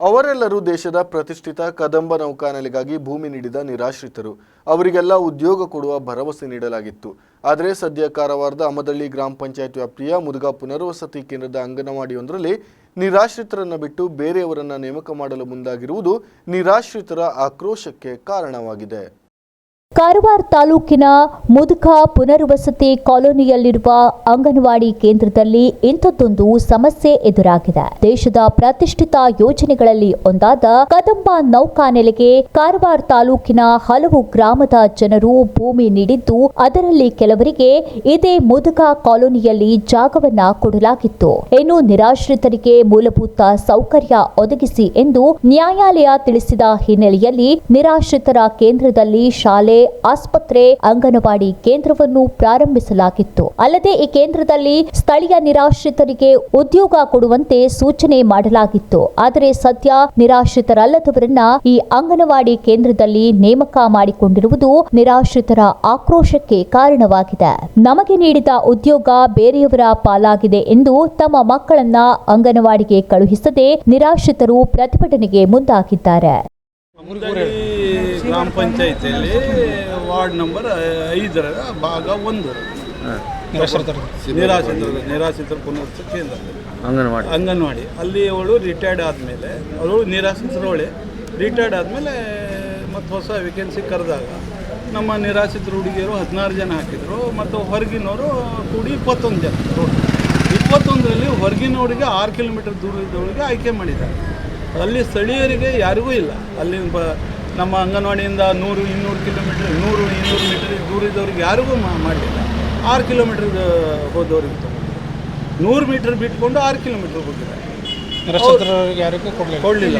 ಅವರೆಲ್ಲರೂ ದೇಶದ ಪ್ರತಿಷ್ಠಿತ ಕದಂಬ ನೌಕಾನೆಲೆಗಾಗಿ ಭೂಮಿ ನೀಡಿದ ನಿರಾಶ್ರಿತರು. ಅವರಿಗೆಲ್ಲ ಉದ್ಯೋಗ ಕೊಡುವ ಭರವಸೆ ನೀಡಲಾಗಿತ್ತು. ಆದರೆ ಸದ್ಯ ಕಾರವಾರದ ಅಮದಳ್ಳಿ ಗ್ರಾಮ ಪಂಚಾಯತ್ ವ್ಯಾಪ್ತಿಯ ಮುದುಗ ಪುನರ್ವಸತಿ ಕೇಂದ್ರದ ಅಂಗನವಾಡಿಯೊಂದರಲ್ಲಿ ನಿರಾಶ್ರಿತರನ್ನು ಬಿಟ್ಟು ಬೇರೆಯವರನ್ನು ನೇಮಕ ಮಾಡಲು ಮುಂದಾಗಿರುವುದು ನಿರಾಶ್ರಿತರ ಆಕ್ರೋಶಕ್ಕೆ ಕಾರಣವಾಗಿದೆ. ಕಾರವಾರ ತಾಲೂಕಿನ ಮುದುಕ ಪುನರ್ವಸತಿ ಕಾಲೋನಿಯಲ್ಲಿರುವ ಅಂಗನವಾಡಿ ಕೇಂದ್ರದಲ್ಲಿ ಇಂಥದ್ದೊಂದು ಸಮಸ್ಯೆ ಎದುರಾಗಿದೆ. ದೇಶದ ಪ್ರತಿಷ್ಠಿತ ಯೋಜನೆಗಳಲ್ಲಿ ಒಂದಾದ ಕದಂಬ ನೌಕಾನೆಲೆಗೆ ಕಾರವಾರ ತಾಲೂಕಿನ ಹಲವು ಗ್ರಾಮದ ಜನರು ಭೂಮಿ ನೀಡಿದ್ದು, ಅದರಲ್ಲಿ ಕೆಲವರಿಗೆ ಇದೇ ಮುದುಕ ಕಾಲೋನಿಯಲ್ಲಿ ಜಾಗವನ್ನ ಕೊಡಲಾಗಿತ್ತು. ಇನ್ನು ನಿರಾಶ್ರಿತರಿಗೆ ಮೂಲಭೂತ ಸೌಕರ್ಯ ಒದಗಿಸಿ ಎಂದು ನ್ಯಾಯಾಲಯ ತಿಳಿಸಿದ ಹಿನ್ನೆಲೆಯಲ್ಲಿ ನಿರಾಶ್ರಿತರ ಕೇಂದ್ರದಲ್ಲಿ ಶಾಲೆ ಆಸ್ಪತ್ರೆ, ಅಂಗನವಾಡಿ ಕೇಂದ್ರವನ್ನು ಪ್ರಾರಂಭಿಸಲಾಗಿತ್ತು. ಅಲ್ಲದೆ ಈ ಕೇಂದ್ರದಲ್ಲಿ ಸ್ಥಳೀಯ ನಿರಾಶ್ರಿತರಿಗೆ ಉದ್ಯೋಗ ಕೊಡುವಂತೆ ಸೂಚನೆ ಮಾಡಲಾಗಿತ್ತು. ಆದರೆ ಸದ್ಯ ನಿರಾಶ್ರಿತರಲ್ಲದವರನ್ನ ಈ ಅಂಗನವಾಡಿ ಕೇಂದ್ರದಲ್ಲಿ ನೇಮಕ ಮಾಡಿಕೊಂಡಿರುವುದು ನಿರಾಶ್ರಿತರ ಆಕ್ರೋಶಕ್ಕೆ ಕಾರಣವಾಗಿದೆ. ನಮಗೆ ನೀಡಿದ ಉದ್ಯೋಗ ಬೇರೆಯವರ ಪಾಲಾಗಿದೆ ಎಂದು ತಮ್ಮ ಮಕ್ಕಳನ್ನ ಅಂಗನವಾಡಿಗೆ ಕಳುಹಿಸದೆ ನಿರಾಶ್ರಿತರು ಪ್ರತಿಭಟನೆಗೆ ಮುಂದಾಗಿದ್ದಾರೆ. ಗ್ರಾಮ ಪಂಚಾಯಿತಿಯಲ್ಲಿ ವಾರ್ಡ್ ನಂಬರ್ ಐದರ ಭಾಗ ಒಂದು. ನಿರಾಶ್ರಿತರು ನಿರಾಶ್ರಿತರ ಪುನರ್ವಸತಿ ಕೇಂದ್ರ. ಅಂಗನವಾಡಿ. ಅಂಗನವಾಡಿ. ಅಲ್ಲಿ ಅವಳು ರಿಟೈರ್ಡ್ ಆದಮೇಲೆ ಅವಳು ನಿರಾಶ್ರಿತರವಳೆ. ರಿಟೈರ್ಡ್ ಆದಮೇಲೆ ಮತ್ತು ಹೊಸ ವೇಕೆನ್ಸಿ ಕರೆದಾಗ ನಮ್ಮ ನಿರಾಶ್ರಿತರ ಹುಡುಗಿಯರು ಹದಿನಾರು ಜನ ಹಾಕಿದರು ಮತ್ತು ಹೊರಗಿನವರು ಕೂಡಿ ಇಪ್ಪತ್ತೊಂದು ಜನ. ಇಪ್ಪತ್ತೊಂದರಲ್ಲಿ ಹೊರಗಿನವರಿಗೆ ಆರು ಕಿಲೋಮೀಟರ್ ದೂರ ಇದ್ದವರಿಗೆ ಆಯ್ಕೆ ಮಾಡಿದ್ದಾರೆ. ಅಲ್ಲಿ ಸ್ಥಳೀಯರಿಗೆ ಯಾರಿಗೂ ಇಲ್ಲ. ಅಲ್ಲಿ ಬ ನಮ್ಮ ಅಂಗನವಾಡಿಯಿಂದ ನೂರು ಇನ್ನೂರು ಕಿಲೋಮೀಟ್ರ್ ನೂರು ಇನ್ನೂರು ಮೀಟರ್ ದೂರ ಇದ್ದವ್ರಿಗೆ ಯಾರಿಗೂ ಮಾಡಲಿಲ್ಲ ಆರು ಕಿಲೋಮೀಟ್ರ್ ಹೋದವ್ರಿಗೆ ತಗೊಂಡು ನೂರು ಮೀಟರ್ ಬಿಟ್ಕೊಂಡು ಆರು ಕಿಲೋಮೀಟ್ರ್ ಹೋಗಿದ್ದಾರೆ. ಯಾರಿಗೂ ಕೊಡಲಿಲ್ಲ. ಕೊಡಲಿಲ್ಲ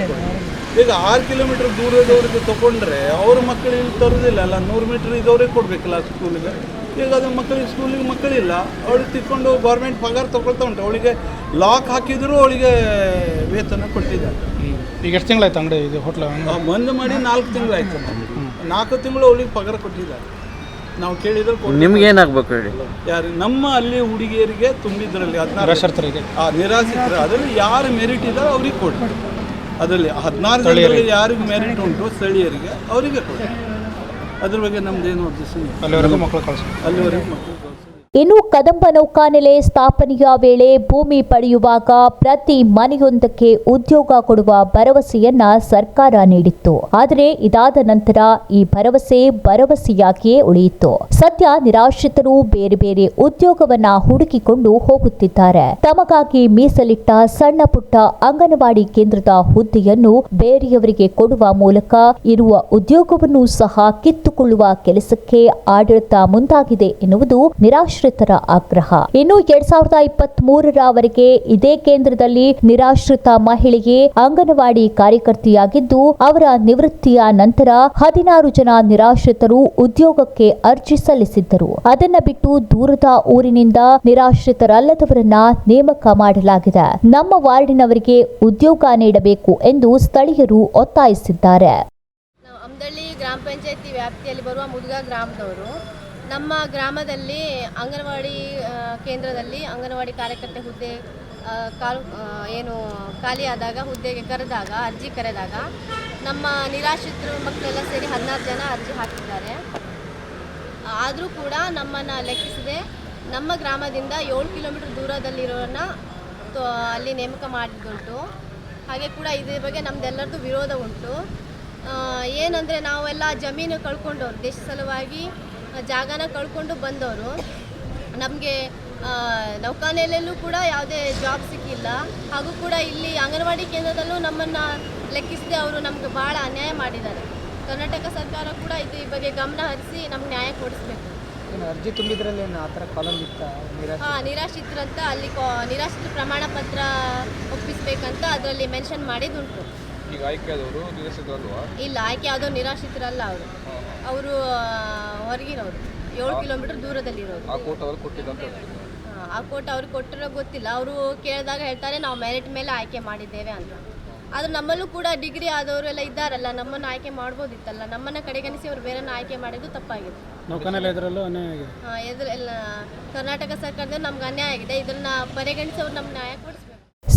ಈಗ ಆರು ಕಿಲೋಮೀಟ್ರ್ ದೂರದವ್ರಿಗೆ ತಗೊಂಡ್ರೆ ಅವ್ರ ಮಕ್ಕಳು ಇಲ್ಲಿ ತರೋದಿಲ್ಲ. ಅಲ್ಲ ನೂರು ಮೀಟರ್ ಇದ್ದವ್ರಿಗೆ ಕೊಡಬೇಕಲ್ಲ ಸ್ಕೂಲಿಗೆ. ಈಗ ಅದು ಮಕ್ಕಳಿಗೆ ಸ್ಕೂಲಿಗೆ ಮಕ್ಕಳಿಲ್ಲ. ಅವಳು ತಿಕ್ಕೊಂಡು ಗೌರ್ಮೆಂಟ್ ಪಗಾರ ತೊಗೊಳ್ತಾ ಉಂಟು. ಅವಳಿಗೆ ಲಾಕ್ ಹಾಕಿದ್ರು ಅವಳಿಗೆ ವೇತನ ಕೊಟ್ಟಿದ್ದಾರೆ. ಈಗ ಎಷ್ಟು ತಿಂಗಳಾಯ್ತು ಅಂಗಡಿ ಇದು ಹೋಟ್ಲ ಬಂದ್ ಮಾಡಿ ನಾಲ್ಕು ತಿಂಗಳಾಯ್ತು. ನಾಲ್ಕು ತಿಂಗಳು ಅವಳಿಗೆ ಪಗಾರ ಕೊಟ್ಟಿದ್ದಾರೆ ನಾವು ಕೇಳಿದ್ರೆ ಕೊಡ್ಲಿಲ್ಲ. ನಿಮ್ಗೆ ಏನಾಗ್ಬೇಕು ಹೇಳಿ? ಯಾರು ನಮ್ಮ ಅಲ್ಲಿ ಹುಡುಗಿಯರಿಗೆ ತುಂಬಿದ್ರಲ್ಲಿ ಹದಿನಾರು ನಿರಾಶ್ರಿತರಿಗೆ. ಆ ನಿರಾಶ್ರಿತರು. ಅದರಲ್ಲಿ ಯಾರು ಮೆರಿಟ್ ಇದ್ದಾರೆ ಅವ್ರಿಗೆ ಕೊಡಿ. ಅದರಲ್ಲಿ ಹದಿನಾರು ಜನರಲ್ಲಿ ಯಾರಿಗೆ ಮೆರಿಟ್ ಉಂಟು ಸ್ಥಳೀಯರಿಗೆ ಅವರಿಗೆ ಕೊಡಿ. ಅದ್ರ ಬಗ್ಗೆ ನಮ್ದೇನು ಏನು ಇಲ್ಲ. ಅಲ್ಲಿವರೆಗೂ ಮಕ್ಕಳು ಕಳಿಸಿ. ಅಲ್ಲಿವರೆಗೆ ಮಕ್ಕಳು. ಇನ್ನು ಕದಂಬ ನೌಕಾನೆಲೆ ಸ್ಥಾಪನೆಯ ವೇಳೆ ಭೂಮಿ ಪಡೆಯುವಾಗ ಪ್ರತಿ ಮನೆಯೊಂದಕ್ಕೆ ಉದ್ಯೋಗ ಕೊಡುವ ಭರವಸೆಯನ್ನ ಸರ್ಕಾರ ನೀಡಿತ್ತು. ಆದರೆ ಇದಾದ ನಂತರ ಈ ಭರವಸೆ ಭರವಸೆಯಾಗಿಯೇ ಉಳಿಯಿತು. ಸದ್ಯ ನಿರಾಶ್ರಿತರು ಬೇರೆ ಬೇರೆ ಉದ್ಯೋಗವನ್ನ ಹುಡುಕಿಕೊಂಡು ಹೋಗುತ್ತಿದ್ದಾರೆ. ತಮಗಾಗಿ ಮೀಸಲಿಟ್ಟ ಸಣ್ಣ ಪುಟ್ಟ ಅಂಗನವಾಡಿ ಕೇಂದ್ರದ ಹುದ್ದೆಯನ್ನು ಬೇರೆಯವರಿಗೆ ಕೊಡುವ ಮೂಲಕ ಇರುವ ಉದ್ಯೋಗವನ್ನು ಸಹ ಕಿತ್ತುಕೊಳ್ಳುವ ಕೆಲಸಕ್ಕೆ ಆಡಳಿತ ಮುಂದಾಗಿದೆ ಎನ್ನುವುದು ನಿರಾಶ್ರಿತರ ಆಗ್ರಹ. ಇನ್ನು ಎರಡ್ ಸಾವಿರದ ಇಪ್ಪತ್ತ್ ಮೂರರವರೆಗೆ ಇದೇ ಕೇಂದ್ರದಲ್ಲಿ ನಿರಾಶ್ರಿತ ಮಹಿಳೆಗೆ ಅಂಗನವಾಡಿ ಕಾರ್ಯಕರ್ತೆಯಾಗಿದ್ದು, ಅವರ ನಿವೃತ್ತಿಯ ನಂತರ ಹದಿನಾರು ಜನ ನಿರಾಶ್ರಿತರು ಉದ್ಯೋಗಕ್ಕೆ ಅರ್ಜಿ ಸಲ್ಲಿಸಿದ್ದರು. ಅದನ್ನ ಬಿಟ್ಟು ದೂರದ ಊರಿನಿಂದ ನಿರಾಶ್ರಿತರಲ್ಲದವರನ್ನ ನೇಮಕ ಮಾಡಲಾಗಿದೆ. ನಮ್ಮ ವಾರ್ಡಿನವರಿಗೆ ಉದ್ಯೋಗ ನೀಡಬೇಕು ಎಂದು ಸ್ಥಳೀಯರು ಒತ್ತಾಯಿಸಿದ್ದಾರೆ. ಗ್ರಾಮ ಪಂಚಾಯತಿ ವ್ಯಾಪ್ತಿಯಲ್ಲಿ ಬರುವ ಮುದುಗ ಗ್ರಾಮದವರು ನಮ್ಮ ಗ್ರಾಮದಲ್ಲಿ ಅಂಗನವಾಡಿ ಕೇಂದ್ರದಲ್ಲಿ ಅಂಗನವಾಡಿ ಕಾರ್ಯಕರ್ತೆ ಹುದ್ದೆ ಕಾಲು ಏನು ಖಾಲಿಯಾದಾಗ ಹುದ್ದೆಗೆ ಕರೆದಾಗ, ಅರ್ಜಿ ಕರೆದಾಗ ನಮ್ಮ ನಿರಾಶ್ರಿತರು ಮಕ್ಕಳೆಲ್ಲ ಸೇರಿ ಹದಿನಾರು ಜನ ಅರ್ಜಿ ಹಾಕಿದ್ದಾರೆ. ಆದರೂ ಕೂಡ ನಮ್ಮನ್ನು ಲೆಕ್ಕಿಸದೆ ನಮ್ಮ ಗ್ರಾಮದಿಂದ ಏಳು ಕಿಲೋಮೀಟರ್ ದೂರದಲ್ಲಿರೋರನ್ನ ಅಲ್ಲಿ ನೇಮಕ ಮಾಡಿದ್ದುಂಟು. ಹಾಗೆ ಕೂಡ ಇದ್ರ ಬಗ್ಗೆ ನಮ್ದೆಲ್ಲರದ್ದು ವಿರೋಧ ಉಂಟು. ಏನಂದರೆ ನಾವೆಲ್ಲ ಜಮೀನು ಕಳ್ಕೊಂಡವ್ರು. ದೇಶ ಸಲುವಾಗಿ ಜಾಗನ ಕಳ್ಕೊಂಡು ಬಂದವರು. ನಮಗೆ ನೌಕಾನೆಲೆಯಲ್ಲೂ ಕೂಡ ಯಾವುದೇ ಜಾಬ್ ಸಿಕ್ಕಿಲ್ಲ. ಹಾಗೂ ಕೂಡ ಇಲ್ಲಿ ಅಂಗನವಾಡಿ ಕೇಂದ್ರದಲ್ಲೂ ನಮ್ಮನ್ನು ಲೆಕ್ಕಿಸದೆ ಅವರು ನಮಗೆ ಭಾಳ ಅನ್ಯಾಯ ಮಾಡಿದ್ದಾರೆ. ಕರ್ನಾಟಕ ಸರ್ಕಾರ ಕೂಡ ಇದು ಈ ಬಗ್ಗೆ ಗಮನ ಹರಿಸಿ ನಮ್ಗೆ ನ್ಯಾಯ ಕೊಡಿಸ್ಬೇಕು. ಅರ್ಜಿ ತುಂಬಿದ್ರಲ್ಲಿ ಏನು ಆ ಥರ ಕಾಲಮ್ ಇತ್ತ ಹಾಂ ನಿರಾಶ್ರಿತರಂತ ಅಲ್ಲಿ ಕಾ ನಿರಾಶ್ರಿತ ಪ್ರಮಾಣ ಪತ್ರ ಒಪ್ಪಿಸ್ಬೇಕಂತ ಅದರಲ್ಲಿ ಮೆನ್ಷನ್ ಮಾಡಿದುಂಟು ಈಗ ನಿರಾಶ್ರಿತರಲ್ವಾ ಇಲ್ಲ ಆಯ್ಕೆ ಯಾವುದೋ ನಿರಾಶ್ರಿತರಲ್ಲ ಅವರು. ಅವರು ಹೊರಗಿನವರು ಏಳು ಕಿಲೋಮೀಟರ್ ದೂರದಲ್ಲಿರೋರು. ಆ ಕೋಟ್ ಅವರು ಕೊಟ್ಟಿದ್ದಂತ ಹಾ, ಆ ಕೋಟ್ ಅವ್ರಿಗೆ ಕೊಟ್ಟಿರೋ ಗೊತ್ತಿಲ್ಲ. ಅವರು ಕೇಳಿದಾಗ ಹೇಳ್ತಾರೆ ನಾವು ಮೆರಿಟ್ ಮೇಲೆ ಆಯ್ಕೆ ಮಾಡಿದ್ದೇವೆ ಅಂತ. ಆದ್ರೆ ನಮ್ಮಲ್ಲೂ ಕೂಡ ಡಿಗ್ರಿ ಆದವರು ಎಲ್ಲ ಇದ್ದಾರಲ್ಲ ನಮ್ಮನ್ನ ಆಯ್ಕೆ ಮಾಡ್ಬೋದಿತ್ತಲ್ಲ. ನಮ್ಮನ್ನ ಕಡೆಗಣಿಸಿ ಅವ್ರು ಬೇರೆನ ಆಯ್ಕೆ ಮಾಡಿದ್ದು ತಪ್ಪಾಗಿದೆ. ಇದರಲ್ಲೂ ಅನ್ಯಾಯ ಆಗಿದೆ. ಕರ್ನಾಟಕ ಸರ್ಕಾರದಿಂದ ನಮ್ಗೆ ಅನ್ಯಾಯ ಆಗಿದೆ. ಇದನ್ನ ಪರಿಗಣಿಸಿ ಅವ್ರು ನಮ್ಗೆ ನ್ಯಾಯ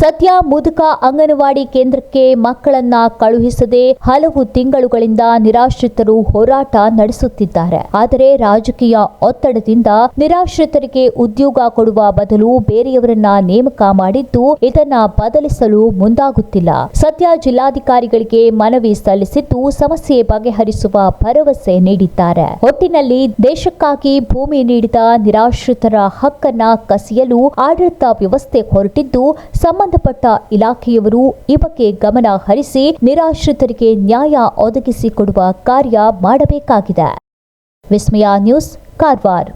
ಸದ್ಯ ಮುದುಕ ಅಂಗನವಾಡಿ ಕೇಂದ್ರಕ್ಕೆ ಮಕ್ಕಳನ್ನ ಕಳುಹಿಸದೆ ಹಲವು ತಿಂಗಳುಗಳಿಂದ ನಿರಾಶ್ರಿತರು ಹೋರಾಟ ನಡೆಸುತ್ತಿದ್ದಾರೆ. ಆದರೆ ರಾಜಕೀಯ ಒತ್ತಡದಿಂದ ನಿರಾಶ್ರಿತರಿಗೆ ಉದ್ಯೋಗ ಕೊಡುವ ಬದಲು ಬೇರೆಯವರನ್ನ ನೇಮಕ ಮಾಡಿದ್ದು ಇದನ್ನ ಬದಲಿಸಲು ಮುಂದಾಗುತ್ತಿಲ್ಲ. ಸದ್ಯ ಜಿಲ್ಲಾಧಿಕಾರಿಗಳಿಗೆ ಮನವಿ ಸಲ್ಲಿಸಿದ್ದು ಸಮಸ್ಯೆ ಬಗೆಹರಿಸುವ ಭರವಸೆ ನೀಡಿದ್ದಾರೆ. ಒಟ್ಟಿನಲ್ಲಿ ದೇಶಕ್ಕಾಗಿ ಭೂಮಿ ನೀಡಿದ ನಿರಾಶ್ರಿತರ ಹಕ್ಕನ್ನ ಕಸಿಯಲು ಆಡಳಿತ ವ್ಯವಸ್ಥೆ ಹೊರಟಿದ್ದು ಸಂಬಂಧಪಟ್ಟ ಇಲಾಖೆಯವರು ಈ ಬಗ್ಗೆ ಗಮನ ಹರಿಸಿ ನಿರಾಶ್ರಿತರಿಗೆ ನ್ಯಾಯ ಒದಗಿಸಿಕೊಡುವ ಕಾರ್ಯ ಮಾಡಬೇಕಾಗಿದೆ. ವಿಸ್ಮಯ ನ್ಯೂಸ್ ಕಾರವಾರ.